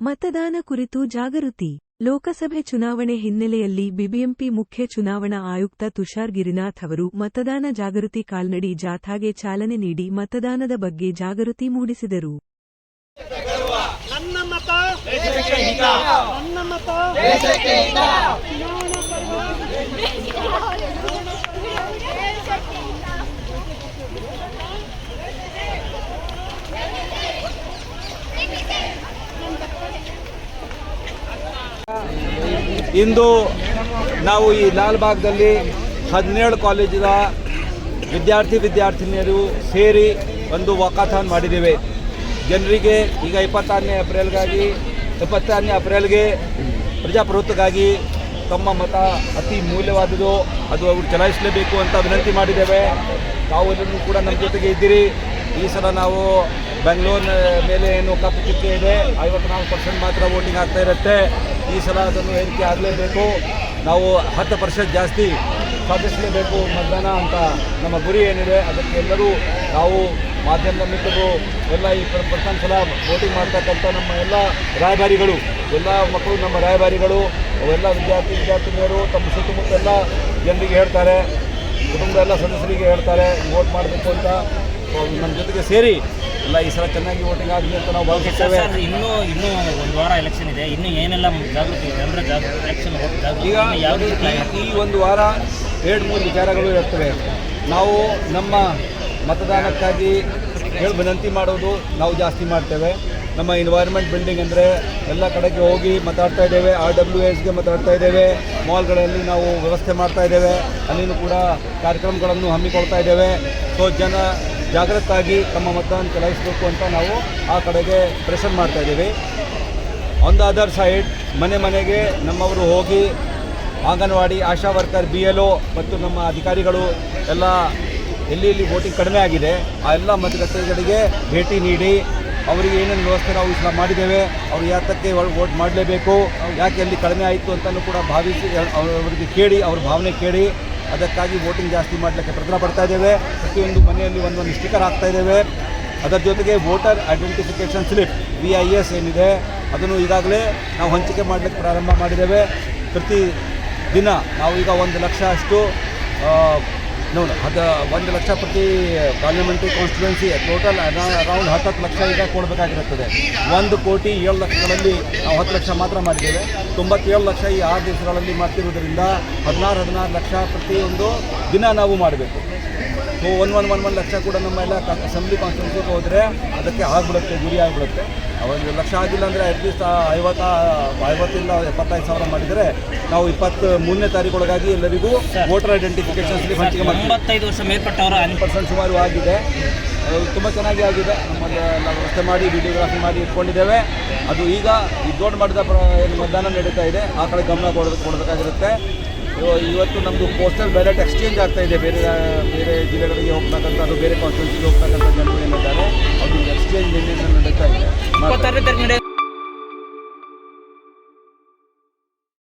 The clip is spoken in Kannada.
ಮತದಾನ ಕುರಿತು ಜಾಗೃತಿ. ಲೋಕಸಭೆ ಚುನಾವಣೆ ಹಿನ್ನೆಲೆಯಲ್ಲಿ ಬಿಬಿಎಂಪಿ ಮುಖ್ಯ ಚುನಾವಣಾ ಆಯುಕ್ತ ತುಷಾರ್ ಗಿರಿನಾಥ್ ಅವರು ಮತದಾನ ಜಾಗೃತಿ ಕಾಲ್ನಡಿ ಜಾಥಾಗೆ ಚಾಲನೆ ನೀಡಿ ಮತದಾನದ ಬಗ್ಗೆ ಜಾಗೃತಿ ಮೂಡಿಸಿದರು. ನನ್ನ ಮತ ನನ್ನ ಮತ ಇಂದು ನಾವು ಈ ಲಾಲ್ಬಾಗ್ದಲ್ಲಿ ಹದಿನೇಳು ಕಾಲೇಜಿನ ವಿದ್ಯಾರ್ಥಿ ವಿದ್ಯಾರ್ಥಿನಿಯರು ಸೇರಿ ಒಂದು ವಾಕಾಥಾನ್ ಮಾಡಿದ್ದೇವೆ. ಜನರಿಗೆ ಈಗ ಇಪ್ಪತ್ತಾರನೇ ಏಪ್ರಿಲ್ಗಾಗಿ, ಇಪ್ಪತ್ತಾರನೇ ಏಪ್ರಿಲ್ಗೆ ಪ್ರಜಾಪ್ರಭುತ್ವಕ್ಕಾಗಿ ತಮ್ಮ ಮತ ಅತಿ ಮೂಲ್ಯವಾದುದು, ಅದು ಅವರು ಚಲಾಯಿಸಲೇಬೇಕು ಅಂತ ವಿನಂತಿ ಮಾಡಿದ್ದೇವೆ. ತಾವು ಎಲ್ಲರೂ ಕೂಡ ನಮ್ಮ ಜೊತೆಗೆ ಇದ್ದೀರಿ. ಈ ಸಲ ನಾವು ಬೆಂಗಳೂರಿನ ಮೇಲೆ ಏನು ಕಪ್ಪು ಚುಕ್ಕೆ ಇದೆ, ಐವತ್ನಾಲ್ಕು ಪರ್ಸೆಂಟ್ ಮಾತ್ರ ವೋಟಿಂಗ್ ಆಗ್ತಾ ಇರುತ್ತೆ. ಈ ಸಲ ಅದನ್ನು ಏರಿಕೆ ಆಗಲೇಬೇಕು. ನಾವು ಹತ್ತು ಪರ್ಸೆಂಟ್ ಜಾಸ್ತಿ ಸಾಧಿಸಲೇಬೇಕು ಮತದಾನ ಅಂತ ನಮ್ಮ ಗುರಿ ಏನಿದೆ, ಅದಕ್ಕೆ ಎಲ್ಲರೂ ನಾವು ಮಾಧ್ಯಮದ ಮಿತ್ರರು ಎಲ್ಲ ಈ ಪ್ರ- ಪ್ರಥಮ ಸಲ ವೋಟಿಂಗ್ ಮಾಡ್ತಕ್ಕಂಥ ನಮ್ಮ ಎಲ್ಲ ರಾಯಭಾರಿಗಳು, ಎಲ್ಲ ಮಕ್ಕಳು ನಮ್ಮ ರಾಯಭಾರಿಗಳು, ಅವೆಲ್ಲ ವಿದ್ಯಾರ್ಥಿ, ವಿದ್ಯಾರ್ಥಿನಿಯರು, ತಮ್ಮ ಸುತ್ತಮುತ್ತ ಎಲ್ಲ ಜನರಿಗೆ ಹೇಳ್ತಾರೆ, ಕುಟುಂಬದ ಎಲ್ಲ ಸದಸ್ಯರಿಗೆ ಹೇಳ್ತಾರೆ ವೋಟ್ ಮಾಡಬೇಕು ಅಂತ. ನಮ್ಮ ಜೊತೆಗೆ ಸೇರಿ ಎಲ್ಲ ಈ ಸಲ ಚೆನ್ನಾಗಿ ವೋಟಿಂಗ್ ಆಗಲಿ ಅಂತ ನಾವು ಭಾವಿಸ್ತೇವೆ ಸರ್ ಇನ್ನೂ ಇನ್ನೂ ಒಂದು ವಾರ ಎಲೆಕ್ಷನ್ ಇದೆ. ಇನ್ನೂ ಏನೆಲ್ಲ ಜಾಗೃತಿ ಜನರ ಜಾಗೃತಿ ಎಲೆಕ್ಷನ್ ಈಗ ಯಾವುದೇ ರೀತಿ ಈ- ಈ ಒಂದು ವಾರ ಎರಡು ಮೂರು ವಿಚಾರಗಳು ಇರ್ತವೆ ನಾವು ನಮ್ಮ ಮತದಾನಕ್ಕಾಗಿ ಹೇಳಿ ವಿನಂತಿ ಮಾಡೋದು ನಾವು ಜಾಸ್ತಿ ಮಾಡ್ತೇವೆ. ನಮ್ಮ ಎನ್ವೈರ್ಮೆಂಟ್ ಬಿಲ್ಡಿಂಗ್ ಅಂದರೆ ಎಲ್ಲ ಕಡೆಗೆ ಹೋಗಿ ಮಾತಾಡ್ತಾ ಇದ್ದೇವೆ. ಆರ್ ಡಬ್ಲ್ಯೂ ಎಸ್ಗೆ ಮಾತಾಡ್ತಾ ಇದ್ದೇವೆ. ಮಾಲ್ಗಳಲ್ಲಿ ನಾವು ವ್ಯವಸ್ಥೆ ಮಾಡ್ತಾ ಇದ್ದೇವೆ. ಅಲ್ಲಿನೂ ಕೂಡ ಕಾರ್ಯಕ್ರಮಗಳನ್ನು ಹಮ್ಮಿಕೊಳ್ತಾ ಇದ್ದೇವೆ. ಸೊ ಜನ ಜಾಗೃತಾಗಿ ತಮ್ಮ ಮತದಾನ ಚಲಾಯಿಸಬೇಕು ಅಂತ ನಾವು ಆ ಕಡೆಗೆ ಪ್ರೆಷರ್ ಮಾಡ್ತಾ ಇದ್ದೀವಿ. ಆನ್ ದ ಅದರ್ ಸೈಡ್ ಮನೆ ಮನೆಗೆ ನಮ್ಮವರು ಹೋಗಿ anganwadi ASHA worker B L O ಮತ್ತು ನಮ್ಮ ಅಧಿಕಾರಿಗಳು ಎಲ್ಲ ಎಲ್ಲಿ ಎಲ್ಲಿ ವೋಟಿಂಗ್ ಕಡಿಮೆ ಆಗಿದೆ, ಆ ಎಲ್ಲ ಮತಗಟ್ಟೆಗಳಿಗೆ ಭೇಟಿ ನೀಡಿ, ಅವರಿಗೆ ಏನೇನು ವ್ಯವಸ್ಥೆ ನಾವು ಈ ಸಲ ಮಾಡಿದ್ದೇವೆ, ಅವರು ಯಾತಕ್ಕೆ ವೋಟ್ ಮಾಡಲೇಬೇಕು, ಯಾಕೆ ಅಲ್ಲಿ ಕಡಿಮೆ ಆಯಿತು ಅಂತಲೂ ಕೂಡ ಭಾವಿಸಿ, ಅವ್ರ- ಅವರಿಗೆ ಕೇಳಿ, ಅವ್ರ ಭಾವನೆ ಕೇಳಿ ಅದಕ್ಕಾಗಿ ವೋಟಿಂಗ್ ಜಾಸ್ತಿ ಮಾಡಲಿಕ್ಕೆ ಪ್ರಯತ್ನ ಪಡ್ತಾ ಇದ್ದೇವೆ. ಪ್ರತಿಯೊಂದು ಮನೆಯಲ್ಲಿ ಒಂದೊಂದು ಸ್ಟಿಕ್ಕರ್ ಹಾಕ್ತಾ ಇದ್ದೇವೆ. ಅದರ ಜೊತೆಗೆ voter identification slip V I S ಏನಿದೆ, ಅದನ್ನು ಈಗಾಗಲೇ ನಾವು ಹಂಚಿಕೆ ಮಾಡಲಿಕ್ಕೆ ಪ್ರಾರಂಭ ಮಾಡಿದ್ದೇವೆ. ಪ್ರತಿ ದಿನ ನಾವು ಈಗ ಒಂದು ಲಕ್ಷ ಅಷ್ಟು ನೋಡಿ ಅದು ಒಂದು ಲಕ್ಷ ಪ್ರತಿ ಪಾರ್ಲಿಮೆಂಟ್ರಿ ಕಾನ್ಸ್ಟಿಟ್ಯೂನ್ಸಿ ಟೋಟಲ್ ಅರೌಂಡ್ ಹತ್ತು ಲಕ್ಷ ಈಗ ಕೊಡಬೇಕಾಗಿರುತ್ತದೆ. ಒಂದು ಕೋಟಿ ಏಳು ಲಕ್ಷಗಳಲ್ಲಿ ನಾವು ಹತ್ತು ಲಕ್ಷ ಮಾತ್ರ ಮಾಡಿದ್ದೇವೆ. ತೊಂಬತ್ತೇಳು ಲಕ್ಷ ಈ ಆರು ದಿವಸಗಳಲ್ಲಿ ಮಾಡ್ತಿರೋದ್ರಿಂದ ಹದಿನಾರು ಹದಿನಾರು ಲಕ್ಷ ಪ್ರತಿಯೊಂದು ದಿನ ನಾವು ಮಾಡಬೇಕು. One one one one lakh ಕೂಡ ನಮ್ಮ ಎಲ್ಲ ಅಸೆಂಬ್ಲಿ ಕಾನ್ಸ್ಟಿಟ್ಯೂನ್ಸಿಗೆ ಹೋದರೆ ಅದಕ್ಕೆ ಆಗ್ಬಿಡುತ್ತೆ, ಗುರಿ ಆಗಿಬಿಡುತ್ತೆ. ಒಂದು ಲಕ್ಷ ಆಗಿಲ್ಲ ಅಂದರೆ ಅಟ್ಲೀಸ್ಟ್ ಐವತ್ತ ಐವತ್ತಿಂದ ಎಪ್ಪತ್ತೈದು ಸಾವಿರ ಮಾಡಿದರೆ ನಾವು ಇಪ್ಪತ್ತು ಮೂರನೇ ತಾರೀಕೊಳಗಾಗಿ ಎಲ್ಲರಿಗೂ ವೋಟರ್ ಐಡೆಂಟಿಫಿಕೇಶನ್ ಸ್ಲಿಪ್ ಹಂಚಿಕೆ ಮಾಡ್ತೀವಿ. ತೊಂಬತ್ತೈದು ವರ್ಷ ಮೇಲ್ಪಟ್ಟವರು ಅನ್ ಪರ್ಸೆಂಟ್ ಸುಮಾರು ಆಗಿದೆ. ತುಂಬ ಚೆನ್ನಾಗಿ ಆಗಿದೆ. ನಮ್ಮಲ್ಲಿ ನಾವು ವ್ಯವಸ್ಥೆ ಮಾಡಿ ವಿಡಿಯೋಗ್ರಾಫಿ ಮಾಡಿ ಇಟ್ಕೊಂಡಿದ್ದೇವೆ. ಅದು ಈಗ ದೊಡ್ಡ ಮಾಡಿದ ಪ್ರ ಏನು ಮತದಾನ ನಡೀತಾ ಇದೆ. ಆ ಕಡೆ ಗಮನ ಕೊಡ ಕೊಡಬೇಕಾಗಿರುತ್ತೆ. ಇವತ್ತು ನಮ್ಮದು ಪೋಸ್ಟಲ್ ಬ್ಯಾಲೆಟ್ ಎಕ್ಸ್ಚೇಂಜ್ ಆಗ್ತಾ ಇದೆ. ಬೇರೆ ಬೇರೆ ಜಿಲ್ಲೆಗಳಿಗೆ ಹೋಗ್ತಕ್ಕಂಥದ್ದು ಬೇರೆ ಕಾನ್ಸ್ಟಿಟ್ಯೂನ್ಸಿಗೆ ಹೋಗ್ತಕ್ಕಂಥ ಜನರು ಏನಿದ್ದಾರೆ. I'm sorry.